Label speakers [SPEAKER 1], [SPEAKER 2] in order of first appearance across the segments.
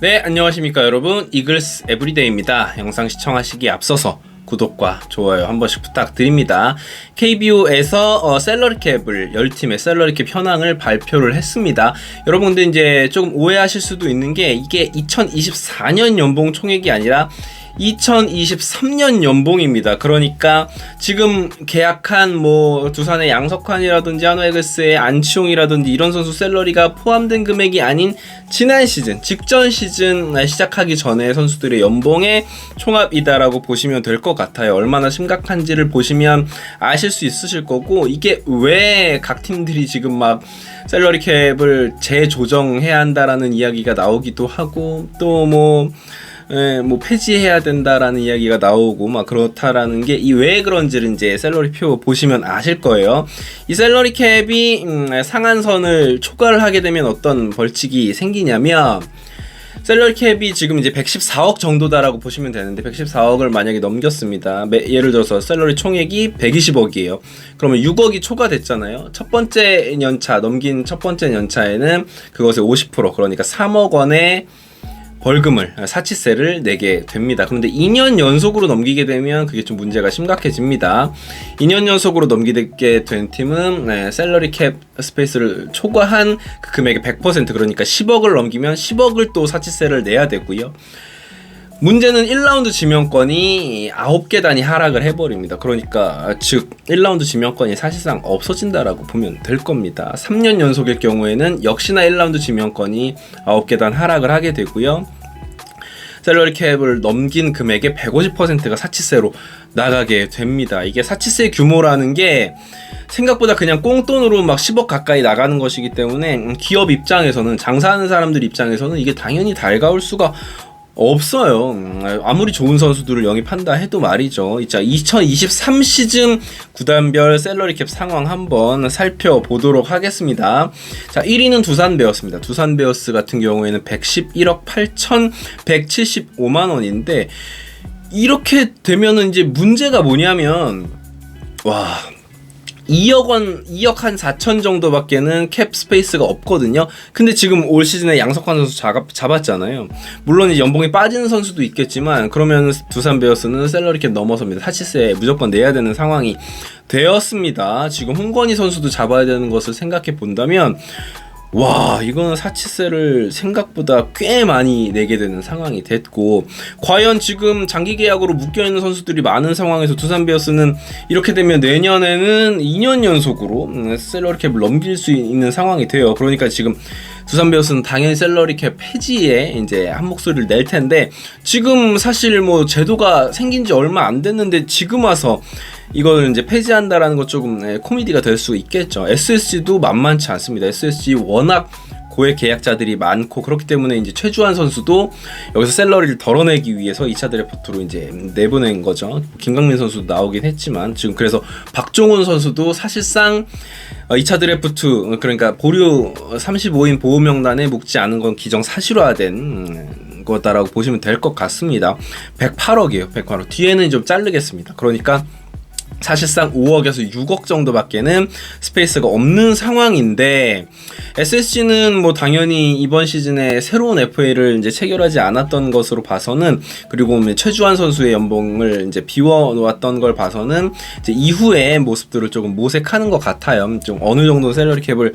[SPEAKER 1] 네, 안녕하십니까 여러분. 이글스 에브리데이입니다. 영상 시청하시기 앞서서 구독과 좋아요 한 번씩 부탁드립니다. KBO에서 어, 셀러리캡을 10팀의 셀러리캡 현황을 발표를 했습니다. 여러분들 이제 조금 오해하실 수도 있는 게 이게 2024년 연봉 총액이 아니라 2023년 연봉입니다. 그러니까 지금 계약한 뭐 두산의 양석환이라든지 한화에글스의 안치홍이라든지 이런 선수 셀러리가 포함된 금액이 아닌 지난 시즌, 직전 시즌 시작하기 전에 선수들의 연봉의 총합이다라고 보시면 될 것 같아요. 얼마나 심각한지를 보시면 아실 수 있으실 거고 이게 왜 각 팀들이 지금 막 셀러리 캡을 재조정해야 한다라는 이야기가 나오기도 하고 또뭐 예, 뭐 폐지해야 된다라는 이야기가 나오고 막 그렇다라는 게 이 왜 그런지를 이제 셀러리 표 보시면 아실 거예요. 이 셀러리 캡이 음, 상한선을 초과를 하게 되면 어떤 벌칙이 생기냐면 셀러리 캡이 지금 이제 114억 정도다라고 보시면 되는데 114억을 만약에 넘겼습니다. 매, 예를 들어서 셀러리 총액이 120억이에요. 그러면 6억이 초과됐잖아요. 첫 번째 연차 넘긴 첫 번째 연차에는 그것의 50% 그러니까 3억 원의 벌금을 사치세를 내게 됩니다. 그런데 2년 연속으로 넘기게 되면 그게 좀 문제가 심각해집니다. 2년 연속으로 넘기게 된 팀은 네, 셀러리 캡 스페이스를 초과한 그 금액의 100% 그러니까 10억을 넘기면 10억을 또 사치세를 내야 되고요. 문제는 1라운드 지명권이 9계단이 하락을 해버립니다. 그러니까 즉 1라운드 지명권이 사실상 없어진다라고 보면 될 겁니다. 3년 연속일 경우에는 역시나 1라운드 지명권이 9계단 하락을 하게 되고요. 셀러리 캡을 넘긴 금액의 150%가 사치세로 나가게 됩니다. 이게 사치세 규모라는 게 생각보다 그냥 꽁돈으로 막 10억 가까이 나가는 것이기 때문에 기업 입장에서는 장사하는 사람들 입장에서는 이게 당연히 달가울 수가 없어요. 음, 아무리 좋은 선수들을 영입한다 해도 말이죠. 자, 2023 시즌 구단별 셀러리 캡 상황 한번 살펴보도록 하겠습니다. 자, 1위는 두산 베어스입니다. 두산 베어스 같은 경우에는 111억 8,175만 원인데 이렇게 되면은 이제 문제가 뭐냐면 와 2억 원, 2억 한 4천 정도밖에는 캡 스페이스가 없거든요. 근데 지금 올 시즌에 양석환 선수 잡, 잡았잖아요. 물론 연봉이 빠지는 선수도 있겠지만 그러면 두산 베어스는 셀러리 캡 넘어섭니다. 사치세 무조건 내야 되는 상황이 되었습니다. 지금 홍건희 선수도 잡아야 되는 것을 생각해 본다면 와 이거는 사치세를 생각보다 꽤 많이 내게 되는 상황이 됐고 과연 지금 장기 계약으로 묶여 있는 선수들이 많은 상황에서 두산 베어스는 이렇게 되면 내년에는 2년 연속으로 음, 셀러리 캡을 넘길 수 있는 상황이 돼요. 그러니까 지금 두산 베어스는 당연히 셀러리 캡 폐지에 이제 한 목소리를 낼 텐데 지금 사실 뭐 제도가 생긴 지 얼마 안 됐는데 지금 와서 이거는 이제 폐지한다라는 것 조금 네, 코미디가 될 수 있겠죠. SSG도 만만치 않습니다. SSG 워낙 고액 계약자들이 많고 그렇기 때문에 이제 최주환 선수도 여기서 셀러리를 덜어내기 위해서 2차 드래프트로 이제 내보낸 거죠. 김강민 선수도 나오긴 했지만 지금 그래서 박종훈 선수도 사실상 2차 어, 드래프트 그러니까 보류 35인 보호 명단에 묵지 않은 건 기정 사실화된 음, 거다라고 보시면 될 것 같습니다. 108억이에요. 108억. 뒤에는 좀 자르겠습니다. 그러니까 사실상 5억에서 6억 정도밖에는 스페이스가 없는 상황인데 SSG는 뭐 당연히 이번 시즌에 새로운 FA를 이제 체결하지 않았던 것으로 봐서는 그리고 뭐 최주환 선수의 연봉을 이제 비워 놓았던 걸 봐서는 이제 이후의 모습들을 조금 모색하는 것 같아요. 좀 어느 정도 셀러리 캡을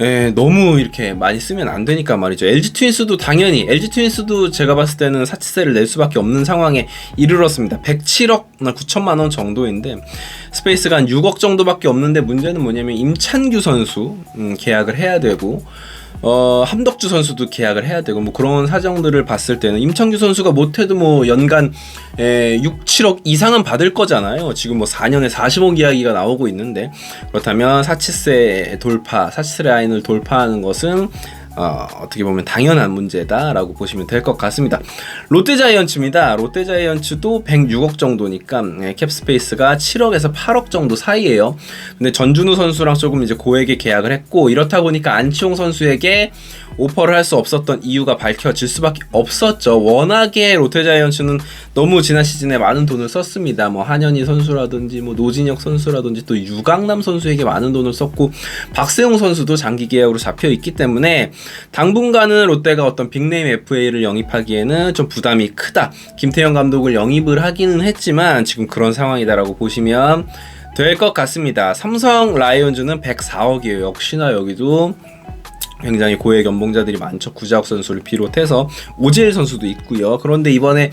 [SPEAKER 1] 예, 너무 이렇게 많이 쓰면 안 되니까 말이죠. LG 트윈스도 당연히 LG 트윈스도 제가 봤을 때는 사치세를 낼 수밖에 없는 상황에 이르렀습니다. 107억 9천만 원 정도인데 스페이스가 한 6억 정도밖에 없는데 문제는 뭐냐면 임찬규 선수 음, 계약을 해야 되고 어, 함덕주 선수도 계약을 해야 되고 뭐 그런 사정들을 봤을 때는 임창규 선수가 못해도 뭐 연간 에, 6, 7억 이상은 받을 거잖아요. 지금 뭐 4년에 40억 이야기가 나오고 있는데 그렇다면 사치세 돌파, 사치세 라인을 돌파하는 것은 어, 어떻게 보면 당연한 문제다라고 보시면 될 것 같습니다. 롯데자이언츠입니다. 롯데자이언츠도 106억 정도니까 네, 캡스페이스가 7억에서 8억 정도 사이에요. 근데 전준우 선수랑 조금 이제 고액의 계약을 했고 이렇다 보니까 안치홍 선수에게 오퍼를 할 수 없었던 이유가 밝혀질 수밖에 없었죠. 워낙에 롯데자이언츠는 너무 지난 시즌에 많은 돈을 썼습니다. 뭐 한현희 선수라든지 뭐 노진혁 선수라든지 또 유강남 선수에게 많은 돈을 썼고 박세웅 선수도 장기 계약으로 잡혀 있기 때문에 당분간은 롯데가 어떤 빅네임 FA를 영입하기에는 좀 부담이 크다. 김태형 감독을 영입을 하기는 했지만 지금 그런 상황이다라고 보시면 될 것 같습니다. 삼성 라이온즈는 104억이에요. 역시나 여기도 굉장히 고액 연봉자들이 많죠. 구자욱 선수를 비롯해서 오재일 선수도 있고요. 그런데 이번에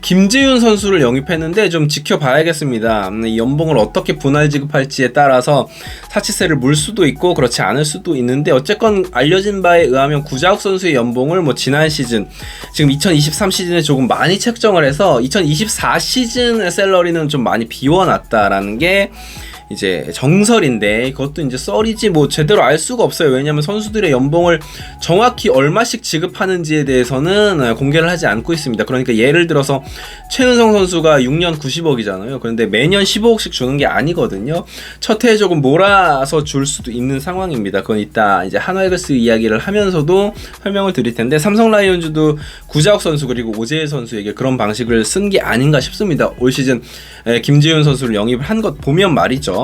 [SPEAKER 1] 김재윤 선수를 영입했는데 좀 지켜봐야겠습니다. 음, 이 연봉을 어떻게 분할 지급할지에 따라서 사치세를 물 수도 있고 그렇지 않을 수도 있는데 어쨌건 알려진 바에 의하면 구자욱 선수의 연봉을 뭐 지난 시즌 지금 2023 시즌에 조금 많이 책정을 해서 2024 시즌의 셀러리는 좀 많이 비워놨다라는 게 이제 정설인데 그것도 이제 썰이지 뭐 제대로 알 수가 없어요. 왜냐하면 선수들의 연봉을 정확히 얼마씩 지급하는지에 대해서는 어, 공개를 하지 않고 있습니다. 그러니까 예를 들어서 최은성 선수가 6년 90억이잖아요. 그런데 매년 15억씩 주는 게 아니거든요. 첫 해에 조금 몰아서 줄 수도 있는 상황입니다. 그건 이따 이제 한화이글스 이야기를 하면서도 설명을 드릴 텐데 삼성 라이온즈도 구자욱 선수 그리고 오재일 선수에게 그런 방식을 쓴 게 아닌가 싶습니다. 올 시즌 김지훈 선수를 영입을 한 것 보면 말이죠.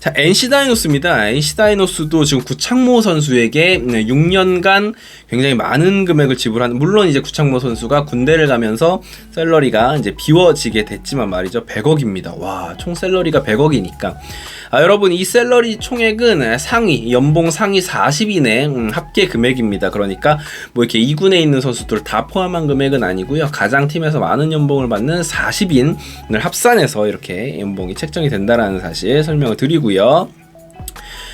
[SPEAKER 1] 자, NC 다이노스입니다. NC 다이노스도 지금 구창모 선수에게 6년간 굉장히 많은 금액을 지불하는 물론 이제 구창모 선수가 군대를 가면서 셀러리가 이제 비워지게 됐지만 말이죠. 100억입니다. 와, 총 셀러리가 100억이니까 아, 여러분 이 셀러리 총액은 상위 연봉 상위 40인의 음, 합계 금액입니다. 그러니까 뭐 이렇게 2군에 있는 선수들 다 포함한 금액은 아니고요. 가장 팀에서 많은 연봉을 받는 40인을 합산해서 이렇게 연봉이 책정이 된다라는 사실 설명을 드리고 요.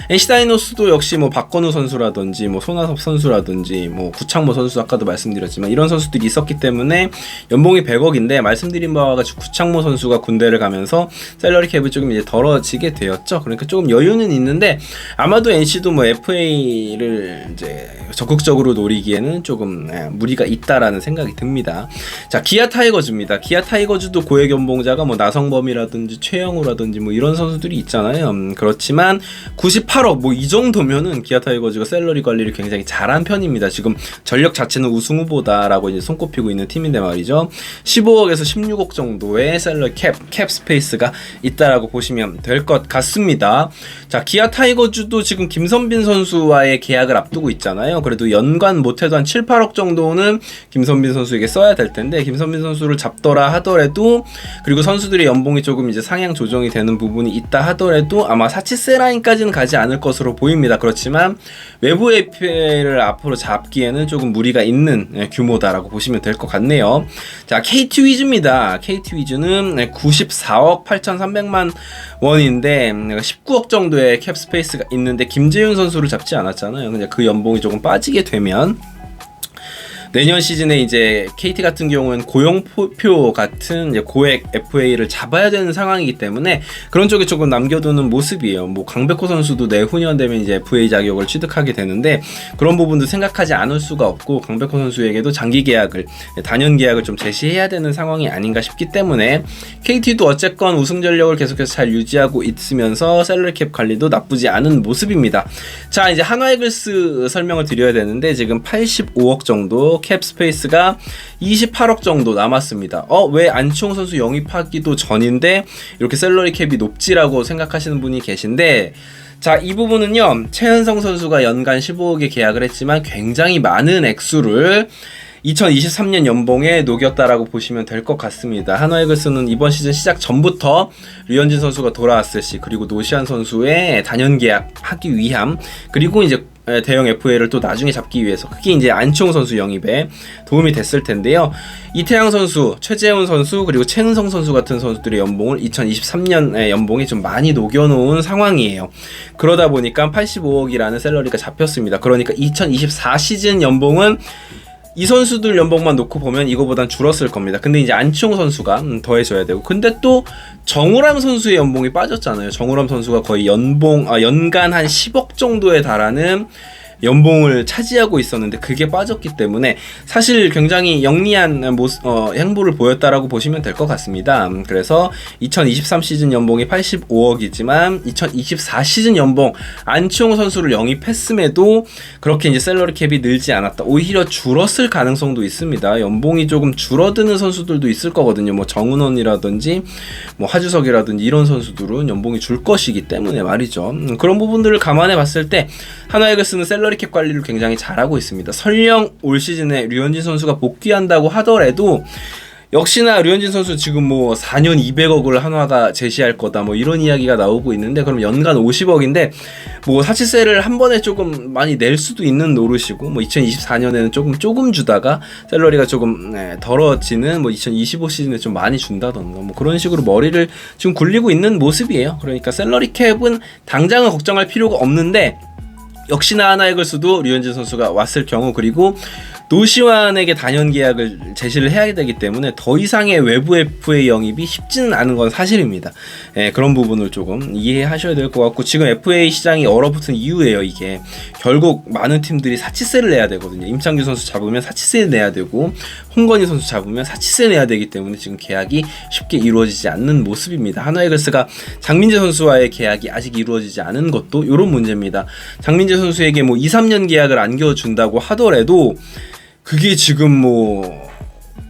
[SPEAKER 1] NC 다이노스도 역시 뭐 박건우 선수라든지 뭐 손아섭 선수라든지 뭐 구창모 선수 아까도 말씀드렸지만 이런 선수들이 있었기 때문에 연봉이 100억인데 말씀드린 바와 같이 구창모 선수가 군대를 가면서 셀러리 캡이 조금 이제 덜어지게 되었죠. 그러니까 조금 여유는 있는데 아마도 NC도 뭐 FA를 이제 적극적으로 노리기에는 조금 예, 무리가 있다라는 생각이 듭니다. 자 기아 타이거즈입니다. 기아 타이거즈도 고액 연봉자가 뭐 나성범이라든지 최영우라든지 뭐 이런 선수들이 있잖아요. 음, 그렇지만 98억 뭐 이 정도면은 기아 타이거즈가 셀러리 관리를 굉장히 잘한 편입니다. 지금 전력 자체는 우승 후보다라고 이제 손꼽히고 있는 팀인데 말이죠. 15억에서 16억 정도의 셀러리 캡, 캡 스페이스가 있다라고 보시면 될 것 같습니다. 자, 기아 타이거즈도 지금 김선빈 선수와의 계약을 앞두고 있잖아요. 그래도 연간 못해도 한 7, 8억 정도는 김선빈 선수에게 써야 될 텐데 김선빈 선수를 잡더라 하더라도 그리고 선수들의 연봉이 조금 이제 상향 조정이 되는 부분이 있다 하더라도 아마 사치세 라인까지는 가지 않을 것으로 보입니다. 그렇지만 외부 FA를 앞으로 잡기에는 조금 무리가 있는 예, 규모다라고 보시면 될 것 같네요. 자, KT 위즈입니다. KT 위즈는 94억 8,300만 원인데 19억 정도의 캡 스페이스가 있는데 김재윤 선수를 잡지 않았잖아요. 근데 그 연봉이 조금 빠지게 되면 내년 시즌에 이제 KT 같은 경우는 고용표 같은 고액 FA를 잡아야 되는 상황이기 때문에 그런 쪽에 조금 남겨두는 모습이에요. 뭐 강백호 선수도 내후년 되면 이제 FA 자격을 취득하게 되는데 그런 부분도 생각하지 않을 수가 없고 강백호 선수에게도 장기 계약을 단연 계약을 좀 제시해야 되는 상황이 아닌가 싶기 때문에 KT도 어쨌건 우승 전력을 계속해서 잘 유지하고 있으면서 셀러리 캡 관리도 나쁘지 않은 모습입니다. 자 이제 한화이글스 설명을 드려야 되는데 지금 85억 정도 캡 스페이스가 28억 정도 남았습니다. 어, 왜 안치홍 선수 영입하기도 전인데 이렇게 샐러리 캡이 높지라고 생각하시는 분이 계신데 자, 이 부분은요. 최현성 선수가 연간 15억에 계약을 했지만 굉장히 많은 액수를 2023년 연봉에 녹였다라고 보시면 될 것 같습니다. 한화 이글스는 이번 시즌 시작 전부터 류현진 선수가 돌아왔을 시 그리고 노시안 선수의 단연 계약하기 위함 그리고 이제 대형 FA를 또 나중에 잡기 위해서 그게 이제 안치홍 선수 영입에 도움이 됐을 텐데요. 이태양 선수, 최재훈 선수 그리고 최은성 선수 같은 선수들의 연봉을 2023년에 연봉에 좀 많이 녹여놓은 상황이에요. 그러다 보니까 85억이라는 셀러리가 잡혔습니다. 그러니까 2024 시즌 연봉은 이 선수들 연봉만 놓고 보면 이거보단 줄었을 겁니다. 근데 이제 안치홍 선수가 음, 더해줘야 되고, 근데 또 정우람 선수의 연봉이 빠졌잖아요. 정우람 선수가 거의 연봉, 아, 연간 한 10억 정도에 달하는 연봉을 차지하고 있었는데 그게 빠졌기 때문에 사실 굉장히 영리한 모습, 어, 행보를 보였다라고 보시면 될 것 같습니다. 음, 그래서 2023 시즌 연봉이 85억이지만 2024 시즌 연봉 안치홍 선수를 영입했음에도 그렇게 이제 셀러리 캡이 늘지 않았다. 오히려 줄었을 가능성도 있습니다. 연봉이 조금 줄어드는 선수들도 있을 거거든요. 뭐 정은원이라든지 뭐 하주석이라든지 이런 선수들은 연봉이 줄 것이기 때문에 말이죠. 음, 그런 부분들을 감안해 봤을 때 하나이글스는 셀러 리캡 관리를 굉장히 잘하고 있습니다. 설령 올 시즌에 류현진 선수가 복귀한다고 하더라도 역시나 류현진 선수 지금 뭐 4년 200억을 한화가 제시할 거다 뭐 이런 이야기가 나오고 있는데 그럼 연간 50억인데 뭐 사치세를 한 번에 조금 많이 낼 수도 있는 노릇이고 뭐 2024년에는 조금 조금 주다가 셀러리가 조금 네, 덜어지는 뭐 2025 시즌에 좀 많이 준다던가 뭐 그런 식으로 머리를 지금 굴리고 있는 모습이에요. 그러니까 셀러리 캡은 당장은 걱정할 필요가 없는데 역시나 하나이글스도 류현진 선수가 왔을 경우 그리고 노시환에게 단연 계약을 제시를 해야 되기 때문에 더 이상의 외부 FA 영입이 쉽지는 않은 건 사실입니다. 예, 그런 부분을 조금 이해하셔야 될 것 같고 지금 FA 시장이 얼어붙은 이유예요. 이게 결국 많은 팀들이 사치세를 내야 되거든요. 임창규 선수 잡으면 사치세 내야 되고 홍건희 선수 잡으면 사치세 내야 되기 때문에 지금 계약이 쉽게 이루어지지 않는 모습입니다. 하나이글스가 장민재 선수와의 계약이 아직 이루어지지 않은 것도 이런 문제입니다. 장민재 선수에게 뭐 2, 3년 계약을 안겨준다고 하더라도 그게 지금 뭐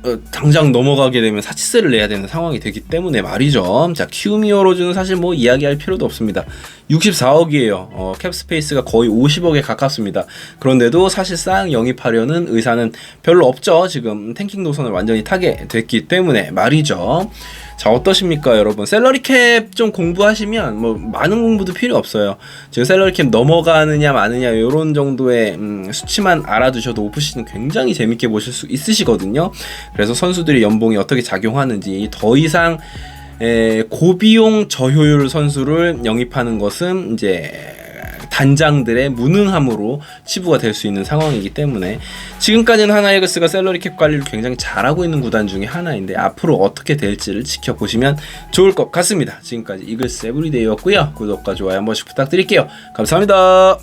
[SPEAKER 1] 어, 당장 넘어가게 되면 사치세를 내야 되는 상황이 되기 때문에 말이죠. 자, 키우미어로즈는 사실 뭐 이야기할 필요도 없습니다. 64억이에요. 어, 캡스페이스가 거의 50억에 가깝습니다. 그런데도 사실상 영입하려는 의사는 별로 없죠. 지금 탱킹 노선을 완전히 타게 됐기 때문에 말이죠. 자 어떠십니까 여러분? 셀러리 캡 좀 공부하시면 뭐 많은 공부도 필요 없어요. 지금 셀러리 캡 넘어가느냐 마느냐 이런 정도의 음, 수치만 알아두셔도 오프시즌 굉장히 재밌게 보실 수 있으시거든요. 그래서 선수들이 연봉이 어떻게 작용하는지 더 이상 에, 고비용 저효율 선수를 영입하는 것은 이제 단장들의 무능함으로 치부가 될 수 있는 상황이기 때문에 지금까지는 하나이글스가 셀러리 캡 관리를 굉장히 잘하고 있는 구단 중에 하나인데 앞으로 어떻게 될지를 지켜보시면 좋을 것 같습니다. 지금까지 이글스 에브리데이였고요. 구독과 좋아요 한 번씩 부탁드릴게요. 감사합니다.